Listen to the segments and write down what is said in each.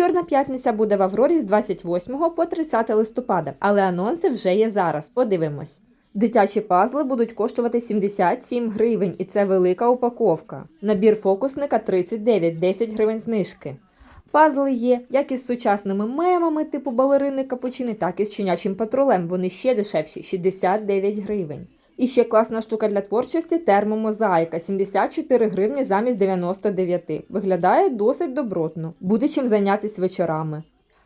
Чорна п'ятниця буде в Аврорі з 28 по 30 листопада, але анонси вже є зараз. Подивимось. Дитячі пазли будуть коштувати 77 гривень, і це велика упаковка. Набір фокусника 39, 10 гривень знижки. Пазли є як із сучасними мемами типу балерини капучини, так і з щенячим патрулем. Вони ще дешевші 69 гривень. І ще класна штука для творчості термомозаїка 74 гривні замість 99. Виглядає досить добротно. Буде чим зайнятися вечорами.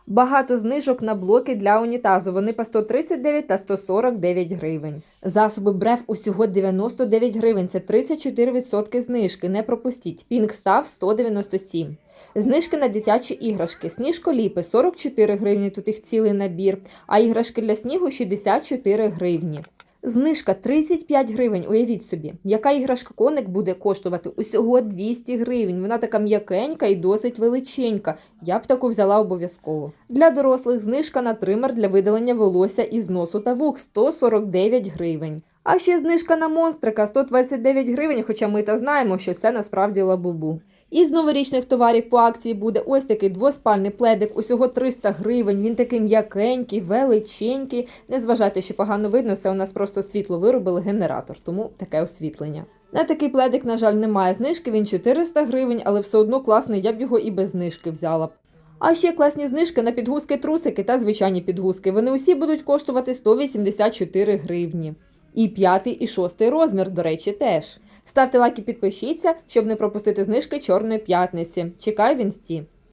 Багато знижок на блоки для унітазу. Вони по 139 та 149 гривень. Засоби брев усього 99 гривень. Це 34% знижки. Не пропустіть. Пінк став 197. Знижки на дитячі іграшки. Сніжко ліпи 44 гривні. Тут їх цілий набір. А іграшки для снігу 64 гривні. Знижка 35 гривень. Уявіть собі, яка іграшка коник буде коштувати усього 200 гривень. Вона така м'якенька і досить величенька. Я б таку взяла обов'язково. Для дорослих знижка на тример для видалення волосся із носу та вух 149 гривень. А ще знижка на монстрика 129 гривень, хоча ми та знаємо, що це насправді лабубу. Із новорічних товарів по акції буде ось такий двоспальний пледик, усього 300 гривень. Він такий м'якенький, величенький. Не зважайте, що погано видно, це у нас просто світло виробили генератор, тому таке освітлення. На такий пледик, на жаль, немає знижки, він 400 гривень, але все одно класний, я б його і без знижки взяла. А ще класні знижки на підгузки трусики та звичайні підгузки. Вони усі будуть коштувати 184 гривні. І п'ятий, і шостий розмір, до речі, теж. Ставте лайк і підпишіться, щоб не пропустити знижки Чорної п'ятниці. Чекаю в інсті.